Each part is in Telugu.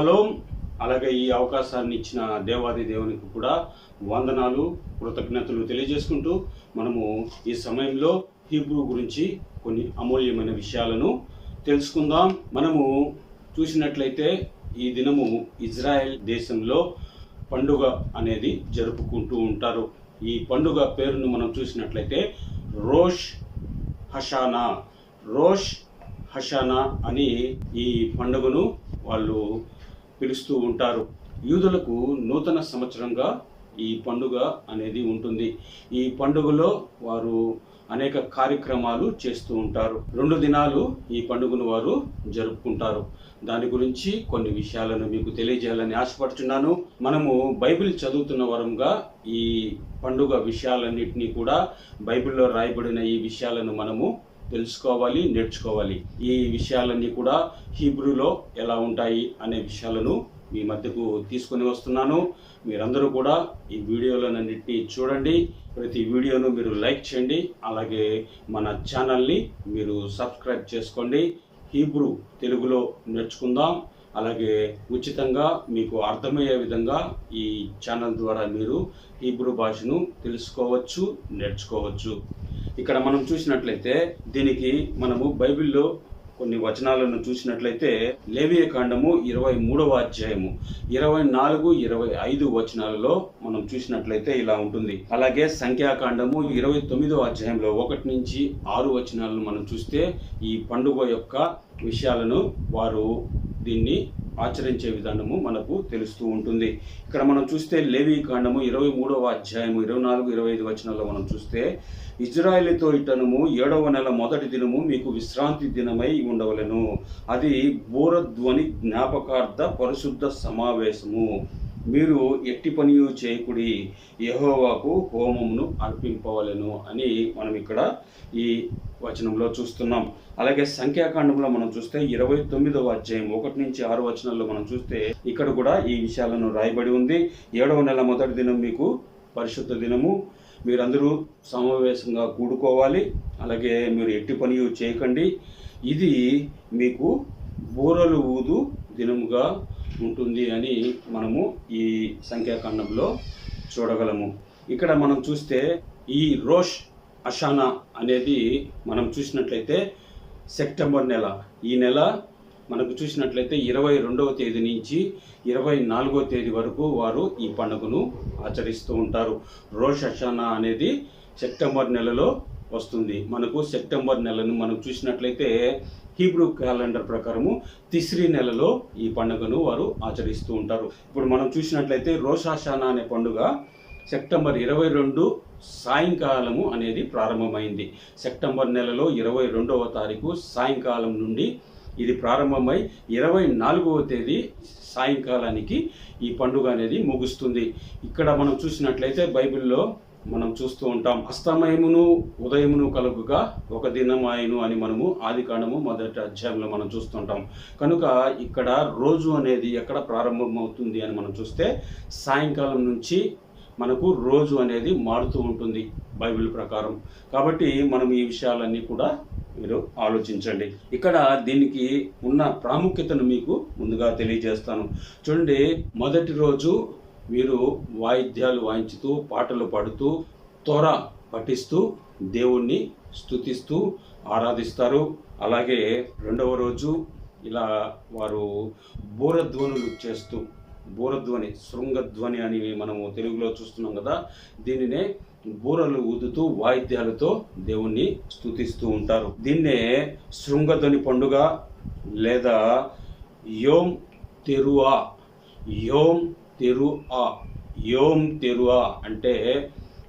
షలోం అలాగే ఈ అవకాశాన్ని ఇచ్చిన దేవాది దేవునికి కూడా వందనాలు కృతజ్ఞతలు తెలియజేసుకుంటూ మనము ఈ సమయంలో హీబ్రూ గురించి కొన్ని అమూల్యమైన విషయాలను తెలుసుకుందాం. మనము చూసినట్లయితే ఈ దినము ఇజ్రాయెల్ దేశంలో పండుగ అనేది జరుపుకుంటూ ఉంటారు. ఈ పండుగ పేరును మనం చూసినట్లయితే రోష్ హషానా. రోష్ హషానా అని ఈ పండుగను వాళ్ళు పిలుస్తూ ఉంటారు. యూదులకు నూతన సంవత్సరంగా ఈ పండుగ అనేది ఉంటుంది. ఈ పండుగలో వారు అనేక కార్యక్రమాలు చేస్తూ ఉంటారు. రెండు దినాలు ఈ పండుగను వారు జరుపుకుంటారు. దాని గురించి కొన్ని విషయాలను మీకు తెలియజేయాలని ఆశపడుతున్నాను మనము బైబిల్ చదువుతున్న వరంగా ఈ పండుగ విషయాలన్నింటినీ కూడా బైబిల్లో రాయబడిన ఈ విషయాలను మనము తెలుసుకోవాలి నేర్చుకోవాలి. ఈ విషయాలన్నీ కూడా హీబ్రూలో ఎలా ఉంటాయి అనే విషయాలను మీ మధ్యకు తీసుకొని వస్తున్నాను. మీరందరూ కూడా ఈ వీడియోలన్నింటినీ చూడండి. ప్రతి వీడియోను మీరు లైక్ చేయండి. అలాగే మన ఛానల్ని మీరు సబ్స్క్రైబ్ చేసుకోండి. హీబ్రూ తెలుగులో నేర్చుకుందాం. అలాగే ఉచితంగా మీకు అర్థమయ్యే విధంగా ఈ ఛానల్ ద్వారా మీరు హీబ్రూ భాషను తెలుసుకోవచ్చు నేర్చుకోవచ్చు. ఇక్కడ మనం చూసినట్లయితే దీనికి మనము బైబిల్లో కొన్ని వచనాలను చూసినట్లయితే లేవియ కాండము ఇరవై మూడవ అధ్యాయము. ఇరవై నాలుగు ఇరవై ఐదు వచనాలలో మనం చూసినట్లయితే ఇలా ఉంటుంది. అలాగే సంఖ్యాకాండము ఇరవై తొమ్మిదవ అధ్యాయంలో ఒకటి నుంచి ఆరు వచనాలను మనం చూస్తే ఈ పండుగ యొక్క విషయాలను వారు దీన్ని ఆచరించే విధానము మనకు తెలుస్తూ ఉంటుంది. ఇక్కడ మనం చూస్తే లేవి కాండము ఇరవై మూడవ అధ్యాయము ఇరవై నాలుగు ఇరవై ఐదు వచనాల్లో మనం చూస్తే ఇజ్రాయేలీతో ఇటనము ఏడవ నెల మొదటి దినము మీకు విశ్రాంతి దినమై ఉండవలెను. అది బోరధ్వని జ్ఞాపకార్థ పరిశుద్ధ సమావేశము. మీరు ఎట్టి పని చేయకుడి యహోవాకు హోమమును అర్పింపవలను అని మనం ఇక్కడ ఈ వచనంలో చూస్తున్నాం. అలాగే సంఖ్యాకాండంలో మనం చూస్తే ఇరవై తొమ్మిదవ అధ్యాయం ఒకటి నుంచి ఆరు వచనాల్లో మనం చూస్తే ఇక్కడ కూడా ఈ విషయాలను రాయబడి ఉంది. ఏడవ నెల మొదటి దినం మీకు పరిశుద్ధ దినము. మీరందరూ సమావేశంగా కూడుకోవాలి. అలాగే మీరు ఎట్టి పని చేయకండి. ఇది మీకు బూరలు ఊదు దినముగా ఉంటుంది అని మనము ఈ సంఖ్యాకాండంలో చూడగలము. ఇక్కడ మనం చూస్తే ఈ రోష్ అషానా అనేది మనం చూసినట్లయితే సెప్టెంబర్ నెల. ఈ నెల మనకు చూసినట్లయితే ఇరవై రెండవ తేదీ నుంచి ఇరవై నాలుగవ తేదీ వరకు వారు ఈ పండుగను ఆచరిస్తూ ఉంటారు. రోష్ అషానా అనేది సెప్టెంబర్ నెలలో వస్తుంది. మనకు సెప్టెంబర్ నెలను మనం చూసినట్లయితే హీబ్రూ క్యాలెండర్ ప్రకారము తిస్రీ నెలలో ఈ పండుగను వారు ఆచరిస్తూ ఉంటారు. ఇప్పుడు మనం చూసినట్లయితే రోషాషానా అనే పండుగ సెప్టెంబర్ ఇరవై రెండు సాయంకాలము అనేది ప్రారంభమైంది. సెప్టెంబర్ నెలలో ఇరవై రెండవ తారీఖు సాయంకాలం నుండి ఇది ప్రారంభమై ఇరవై నాలుగవ తేదీ సాయంకాలానికి ఈ పండుగ అనేది ముగుస్తుంది. ఇక్కడ మనం చూసినట్లయితే బైబిల్లో మనం చూస్తూ ఉంటాం. అస్తమయమును ఉదయమును కలుగుగా ఒక దినమాయను అని మనము ఆది కాండము మొదటి అధ్యాయంలో మనం చూస్తుంటాం కనుక ఇక్కడ రోజు అనేది ఎక్కడ ప్రారంభమవుతుంది అని మనం చూస్తే సాయంకాలం నుంచి మనకు రోజు అనేది మారుతూ ఉంటుంది బైబిల్ ప్రకారం. కాబట్టి మనం ఈ విషయాలన్నీ కూడా మీరు ఆలోచించండి. ఇక్కడ దీనికి ఉన్న ప్రాముఖ్యతను మీకు ముందుగా తెలియజేస్తాను. చూడండి మొదటి రోజు వీరు వాయిద్యాలు వాయించుతూ పాటలు పాడుతూ త్వర పఠిస్తూ దేవుణ్ణి స్థుతిస్తూ ఆరాధిస్తారు. అలాగే రెండవ రోజు ఇలా వారు బూరధ్వనులు చేస్తూ బూరధ్వని శృంగధ్వని అని మనము తెలుగులో చూస్తున్నాం కదా దీనినే బూరలు ఊదుతూ వాయిద్యాలతో దేవుణ్ణి స్థుతిస్తూ ఉంటారు. దీన్నే శృంగధ్వని పండుగ లేదా యోం తెరువా యోం తెరు ఆ. యోమ్ యోం తెరువా అంటే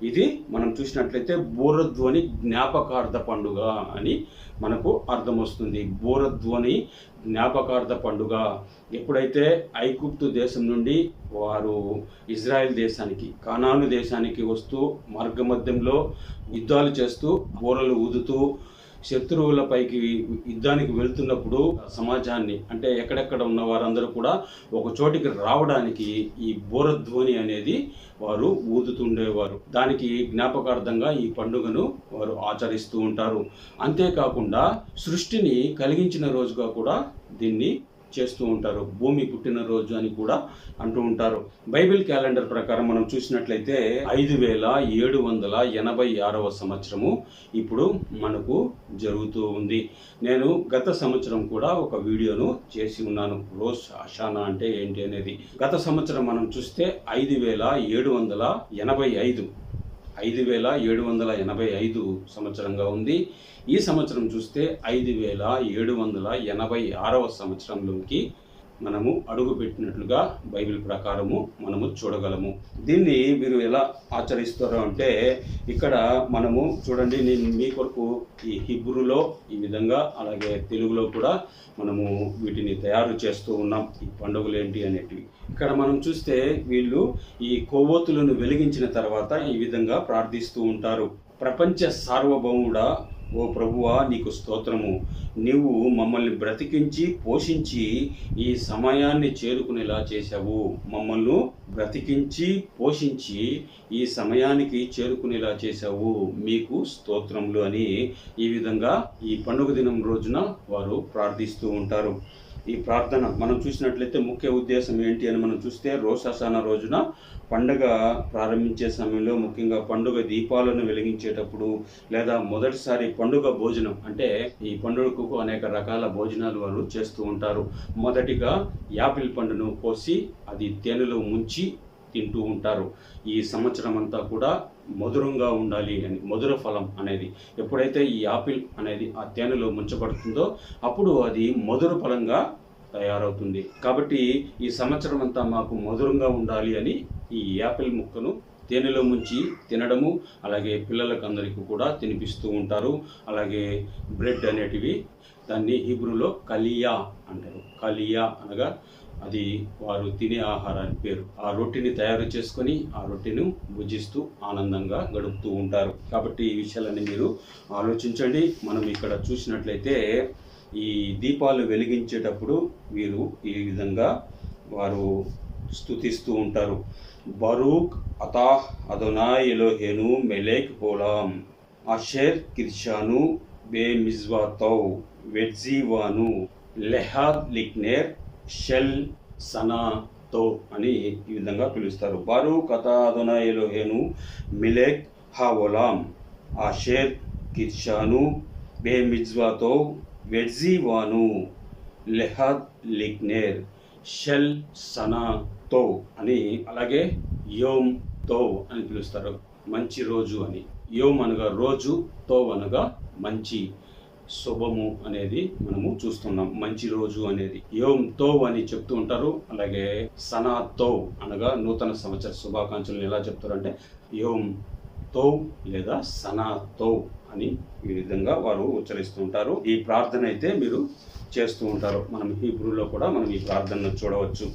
ఇది మనం చూసినట్లయితే బూరధ్వని జ్ఞాపకార్థ పండుగ అని మనకు అర్థం వస్తుంది బూరధ్వని జ్ఞాపకార్థ పండుగ. ఎప్పుడైతే ఐగుప్తు దేశం నుండి వారు ఇజ్రాయెల్ దేశానికి కానాను దేశానికి వస్తూ మార్గమధ్యంలో యుద్ధాలు చేస్తూ బోరలు ఊదుతూ శత్రువులపైకి యుద్ధానికి వెళ్తున్నప్పుడు సమాజాన్ని అంటే ఎక్కడెక్కడ ఉన్న వారందరూ కూడా ఒక చోటికి రావడానికి ఈ బోరధ్వని అనేది వారు ఊదుతుండేవారు. దానికి జ్ఞాపకార్థంగా ఈ పండుగను వారు ఆచరిస్తూ ఉంటారు. అంతేకాకుండా సృష్టిని కలిగించిన రోజుగా కూడా దీన్ని చేస్తూ ఉంటారు. భూమి పుట్టినరోజు అని కూడా అంటూ ఉంటారు. బైబిల్ క్యాలెండర్ ప్రకారం మనం చూసినట్లయితే ఐదు వేల ఏడు వందల ఎనభై ఆరవ సంవత్సరము ఇప్పుడు మనకు జరుగుతూ ఉంది. నేను గత సంవత్సరం కూడా ఒక వీడియోను చేసి ఉన్నాను. రోజ్ అషానా అంటే ఏంటి అనేది. గత సంవత్సరం మనం చూస్తే ఐదు వేల ఏడు వందల ఎనభై ఐదు ఐదు వేల ఏడు వందల ఎనభై ఐదు సంవత్సరంగా ఉంది. ఈ సంవత్సరం చూస్తే ఐదు వేల ఏడు వందల ఎనభై ఆరవ సంవత్సరంలోకి మనము అడుగు పెట్టినట్లుగా బైబిల్ ప్రకారము మనము చూడగలము. దీన్ని మీరు ఎలా ఆచరిస్తారో అంటే ఇక్కడ మనము చూడండి నేను మీ కొరకు ఈ హిబ్రూలో ఈ విధంగా అలాగే తెలుగులో కూడా మనము వీటిని తయారు చేస్తూ ఉన్నాం. ఈ పండుగలు ఏంటి అనేటివి. ఇక్కడ మనం చూస్తే వీళ్ళు ఈ కొవ్వొత్తులను వెలిగించిన తర్వాత ఈ విధంగా ప్రార్థిస్తూ ఉంటారు. ప్రపంచ సార్వభౌముడా ఓ ప్రభువా నీకు స్తోత్రము. నీవు మమ్మల్ని బ్రతికించి పోషించి ఈ సమయాన్ని చేరుకునేలా చేశావు. మమ్మల్ని బ్రతికించి పోషించి ఈ సమయానికి చేరుకునేలా చేశావు. మీకు స్తోత్రములు అని ఈ విధంగా ఈ పండుగ దినం రోజున వారు ప్రార్థిస్తూ ఉంటారు. ఈ ప్రార్థన మనం చూసినట్లయితే ముఖ్య ఉద్దేశం ఏంటి అని మనం చూస్తే రోషాసాన రోజున పండుగ ప్రారంభించే సమయంలో ముఖ్యంగా పండుగ దీపాలను వెలిగించేటప్పుడు లేదా మొదటిసారి పండుగ భోజనం అంటే ఈ పండుగకు అనేక రకాల భోజనాలు వారు చేస్తూ ఉంటారు. మొదటిగా యాపిల్ పండును కోసి అది తేనెలో ముంచి తింటూ ఉంటారు. ఈ సంవత్సరం అంతా కూడా మధురంగా ఉండాలి అని మధుర ఫలం అనేది ఎప్పుడైతే ఈ యాపిల్ అనేది ఆ తేనెలో ముంచబడుతుందో అప్పుడు అది మధుర ఫలంగా తయారవుతుంది. కాబట్టి ఈ సంవత్సరం అంతా మాకు మధురంగా ఉండాలి అని ఈ యాపిల్ ముక్కను తేనెలో ముంచి తినడము అలాగే పిల్లలకు అందరికీ కూడా తినిపిస్తూ ఉంటారు. అలాగే బ్రెడ్ అనేటివి దాన్ని హీబ్రూలో కలియా అంటారు. కలియా అనగా అది వారు తినే ఆహారాన్ని పేరు. ఆ రొట్టెని తయారు చేసుకొని ఆ రొట్టెను భుజిస్తూ ఆనందంగా గడుపుతూ ఉంటారు. కాబట్టి ఈ విషయాలన్నీ మీరు ఆలోచించండి. మనం ఇక్కడ చూసినట్లయితే ఈ దీపాలు వెలిగించేటప్పుడు వీరు ఈ విధంగా వారు స్తుతిస్తూ ఉంటారు. బరూక్ అతాహ్ అదొనా ఎలోహేను మెలేక్ హోలాం అషేర్ కిర్షాను బే మిజ్వాతౌ వెడ్జీవాను లెహాద్ లిక్నేర్ షెల్ సనాతో అని ఈ విధంగా పిలుస్తారు. బరు కథ అదొనా ఎలోహేను మిలేక్ హావోలాం ఆషేర్ కిర్షాను బే మిజ్వాతో వెడ్జీవాను లెహాద్ లిక్నేర్ షెల్ సనాతో అని అలాగే యోమ్తో అని పిలుస్తారు. మంచి రోజు అని. యోమ్ అనగా రోజు తో అనగా మంచి. శుభము అనేది మనము చూస్తున్నాం. మంచి రోజు అనేది. యోమ్తో అని చెప్తూ ఉంటారు. అలాగే సనాతో అనగా నూతన సంవత్సర శుభాకాంక్షలు ఎలా చెప్తారు అంటే యోమ్తో లేదా సనాతో అని ఈ విధంగా వారు ఉచ్చరిస్తూ ఉంటారు. ఈ ప్రార్థన అయితే మీరు చేస్తూ ఉంటారు. మనం హీబ్రూలో కూడా మనం ఈ ప్రార్థనను చూడవచ్చు.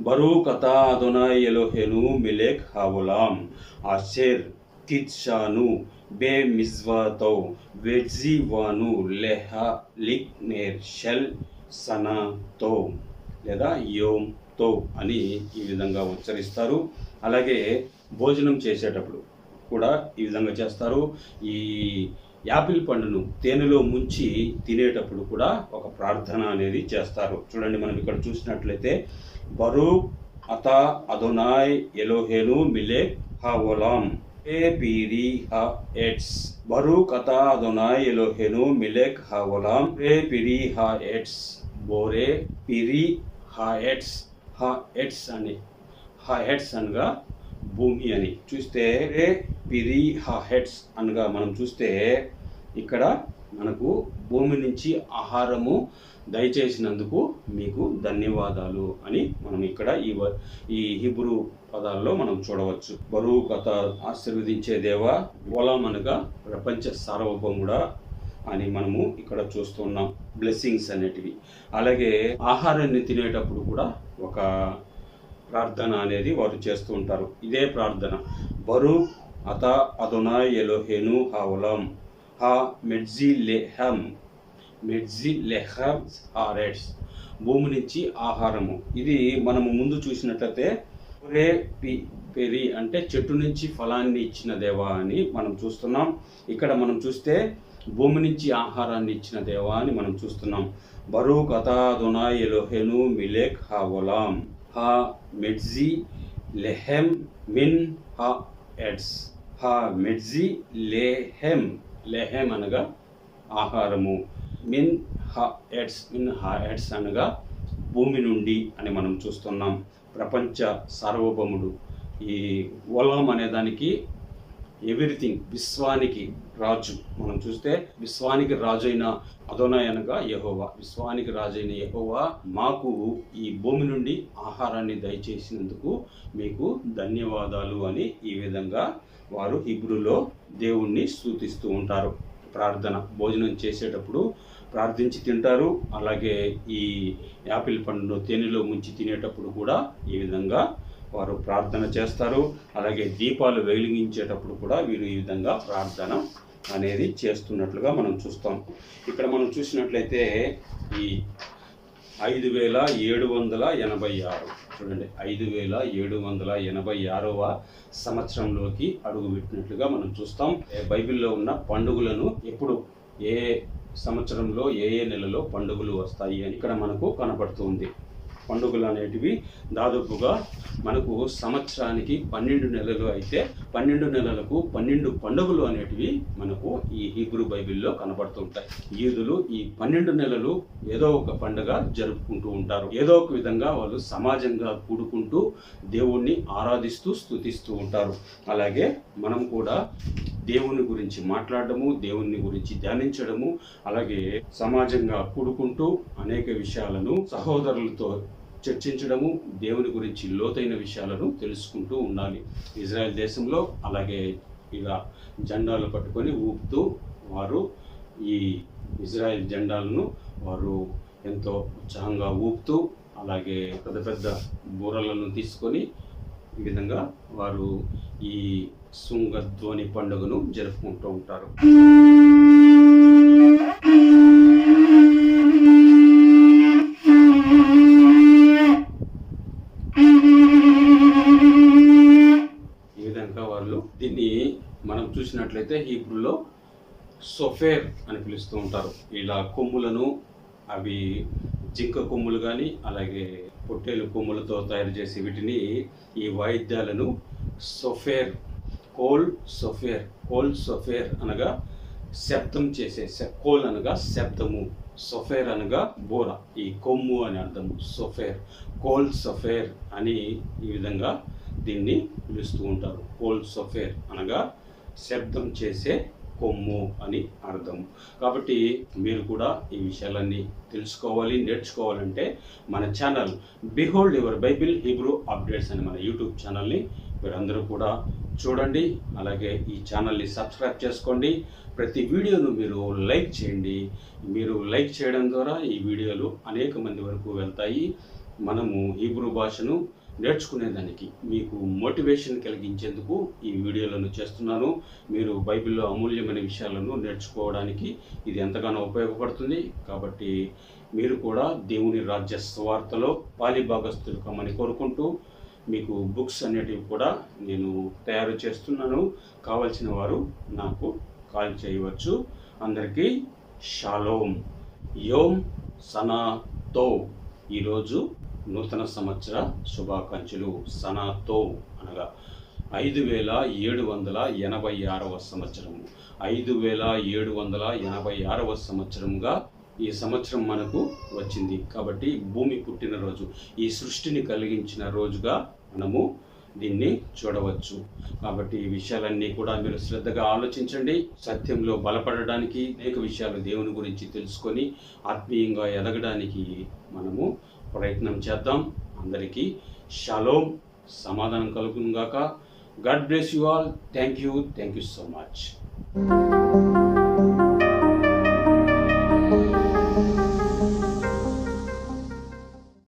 బరు కథా అదొనా ఎలోహెను మిలేక్ హావులాం. ఆషేర్ కిత్షాను బే మిజ్వాతో వెజ్జివాను లెహా లిక్ నేర్ షెల్ సనాతో లేదా యోమ్ అని ఈ విధంగా ఉచ్చరిస్తారు. అలాగే భోజనం చేసేటప్పుడు కూడా ఈ విధంగా చేస్తారు. ఈ యాపిల్ పండును తేనెలో ముంచి తినేటప్పుడు కూడా ఒక ప్రార్థన అనేది చేస్తారు. చూడండి మనం ఇక్కడ చూసినట్లయితే బరూక్ అత అదోనాయ్ ఎలోహేను మిలే హావోలాం ఏ పీరి హా ఎట్స్ బరూక్ అత అదొనాయ్ ఎలోహేను మిలేక్ హావోలాం ఏ పిరి హ ఎట్స్ బోరే పిరి హ ఎట్స్ హా ఎట్స్ అని. హా హెడ్స్ అనగా భూమి అని. చూస్తే రే పిరి హా హెడ్స్ అనగా మనం చూస్తే ఇక్కడ మనకు భూమి నుంచి ఆహారము దయచేసినందుకు మీకు ధన్యవాదాలు అని మనం ఇక్కడ ఈ ఈ హిబ్రూ పదాల్లో మనం చూడవచ్చు. బరువు కథ ఆశీర్వదించే దేవా ఓలాం అనగా ప్రపంచ సార్వభౌముడా అని మనము ఇక్కడ చూస్తున్నాం. బ్లెస్సింగ్స్ అనేటివి. అలాగే ఆహారాన్ని తినేటప్పుడు కూడా ఒక ప్రార్థన అనేది వారు చేస్తూ ఉంటారు. ఇదే ప్రార్థన. బరు అత అదునా ఎలోహేను హావలం హా మెడ్జి లెహం మెడ్జి లెహమ్ హారెట్స్ భూమి నుంచి ఆహారము. ఇది మనము ముందు చూసినట్లయితే ఒరే పి పెరి అంటే చెట్టు నుంచి ఫలాన్ని ఇచ్చిన దేవా అని మనం చూస్తున్నాం. ఇక్కడ మనం చూస్తే భూమి నుంచి ఆహారాన్ని ఇచ్చిన దేవా అని మనం చూస్తున్నాం. బరూ కథాదునా ఎలోహెను మిలేక్ హా ఒలాం హా మెడ్జీ లెహెమ్ మిన్ హా ఎడ్స్ హా మెడ్జి లెహెమ్ లెహెమ్ అనగా ఆహారము. మిన్ హా ఎడ్స్ మిన్ హా ఎడ్స్ అనగా భూమి నుండి అని మనం చూస్తున్నాం. ప్రపంచ సార్వభౌముడు. ఈ ఓలం అనే దానికి ఎవ్రీథింగ్ విశ్వానికి రాజు. మనం చూస్తే విశ్వానికి రాజు అయిన యహోవా. విశ్వానికి రాజైన యహోవా మాకు ఈ భూమి నుండి ఆహారాన్ని దయచేసినందుకు మీకు ధన్యవాదాలు అని ఈ విధంగా వారు హిబ్రులో దేవుణ్ణి స్థుతిస్తూ ఉంటారు. ప్రార్థన భోజనం చేసేటప్పుడు ప్రార్థించి తింటారు. అలాగే ఈ యాపిల్ పండును తేనెలో ముంచి తినేటప్పుడు కూడా ఈ విధంగా వారు ప్రార్థన చేస్తారు. అలాగే దీపాలు వెలిగించేటప్పుడు కూడా వీరు ఈ విధంగా ప్రార్థన అనేది చేస్తున్నట్లుగా మనం చూస్తాం. ఇక్కడ మనం చూసినట్లయితే ఈ ఐదు వేల ఏడు వందల ఎనభై ఆరు చూడండి. ఐదు వేల ఏడు వందల ఎనభై ఆరవ సంవత్సరంలోకి అడుగుపెట్టినట్లుగా మనం చూస్తాం. బైబిల్లో ఉన్న పండుగలను ఎప్పుడు ఏ సంవత్సరంలో ఏ ఏ నెలలో పండుగలు వస్తాయి అని ఇక్కడ మనకు కనపడుతుంది పండుగలు అనేటివి దాదాపుగా మనకు సంవత్సరానికి పన్నెండు నెలలు అయితే పన్నెండు నెలలకు పన్నెండు పండుగలు అనేటివి మనకు ఈ హీబ్రూ బైబిల్లో కనబడుతుంటాయి ఈదులు ఈ పన్నెండు నెలలు ఏదో ఒక పండుగ జరుపుకుంటూ ఉంటారు. ఏదో ఒక విధంగా వాళ్ళు సమాజంగా కూడుకుంటూ దేవుణ్ణి ఆరాధిస్తూ స్తుతిస్తూ ఉంటారు. అలాగే మనం కూడా దేవుని గురించి మాట్లాడడము దేవుని గురించి ధ్యానించడము అలాగే సమాజంగా కూడుకుంటూ అనేక విషయాలను సహోదరులతో చర్చించడము దేవుని గురించి లోతైన విషయాలను తెలుసుకుంటూ ఉండాలి. ఇజ్రాయెల్ దేశంలో అలాగే ఇలా జెండాలు పట్టుకొని ఊపుతూ వారు ఈ ఇజ్రాయెల్ జెండాలను వారు ఎంతో ఉత్సాహంగా ఊపుతూ అలాగే పెద్ద పెద్ద బూరలను తీసుకొని ఈ విధంగా వారు ఈ శృంగధ్వని పండుగను జరుపుకుంటూ ఉంటారు. అయితే హీబ్రూలో సొఫేర్ అని పిలుస్తూ ఉంటారు. ఇలా కొమ్ములను అవి జింక కొమ్ములు కానీ అలాగే పొట్టేలు కొమ్ములతో తయారు చేసే వీటిని ఈ వాయిద్యాలను సొఫేర్ కోల్ సొఫేర్ కోల్ సొఫేర్ అనగా శబ్దం చేసే కోల్ అనగా శబ్దము సొఫేర్ అనగా బోర. ఈ కొమ్ము అని అర్థము సొఫేర్ కోల్ సొఫేర్ అని ఈ విధంగా దీన్ని పిలుస్తూ ఉంటారు. కోల్ సొఫేర్ అనగా శబ్దం చేసే కొమ్ము అని అర్థం. కాబట్టి మీరు కూడా ఈ విషయాలన్నీ తెలుసుకోవాలి నేర్చుకోవాలంటే మన channel behold your bible Hebrew updates అని మన యూట్యూబ్ ఛానల్ని మీరందరూ కూడా చూడండి. అలాగే ఈ ఛానల్ని సబ్స్క్రైబ్ చేసుకోండి. ప్రతి వీడియోను మీరు లైక్ చేయండి. మీరు లైక్ చేయడం ద్వారా ఈ వీడియోలు అనేక మంది వరకు వెళ్తాయి. మనము హీబ్రూ భాషను నేర్చుకునేదానికి మీకు మోటివేషన్ కలిగించేందుకు ఈ వీడియోలను చేస్తున్నాను. మీరు బైబిల్లో అమూల్యమైన విషయాలను నేర్చుకోవడానికి ఇది ఎంతగానో ఉపయోగపడుతుంది. కాబట్టి మీరు కూడా దేవుని రాజ్య స్వార్థలో పాలిభాగస్తులు కమ్మని కోరుకుంటూ మీకు బుక్స్ అనేటివి కూడా నేను తయారు చేస్తున్నాను. కావలసిన వారు నాకు కాల్ చేయవచ్చు. అందరికీ షాలోమ్ యోమ్ సనాతో. ఈరోజు నూతన సంవత్సర శుభాకాంక్షలు. సనాతో అనగా ఐదు వేల ఏడు వందల ఎనభై ఆరవ సంవత్సరము. ఐదు వేల ఏడు వందల ఎనభై ఆరవ సంవత్సరంగా ఈ సంవత్సరం మనకు వచ్చింది. కాబట్టి భూమి పుట్టినరోజు ఈ సృష్టిని కలిగించిన రోజుగా మనము దీన్ని చూడవచ్చు. కాబట్టి ఈ విషయాలన్నీ కూడా మీరు శ్రద్ధగా ఆలోచించండి. సత్యంలో బలపడడానికి అనేక విషయాలు దేవుని గురించి తెలుసుకొని ఆత్మీయంగా ఎదగడానికి మనము ప్రయత్నం చేద్దాం. అందరికీ షలోం. సమాధానం కలుగునుగాక. God bless you all. Thank you thank you so much.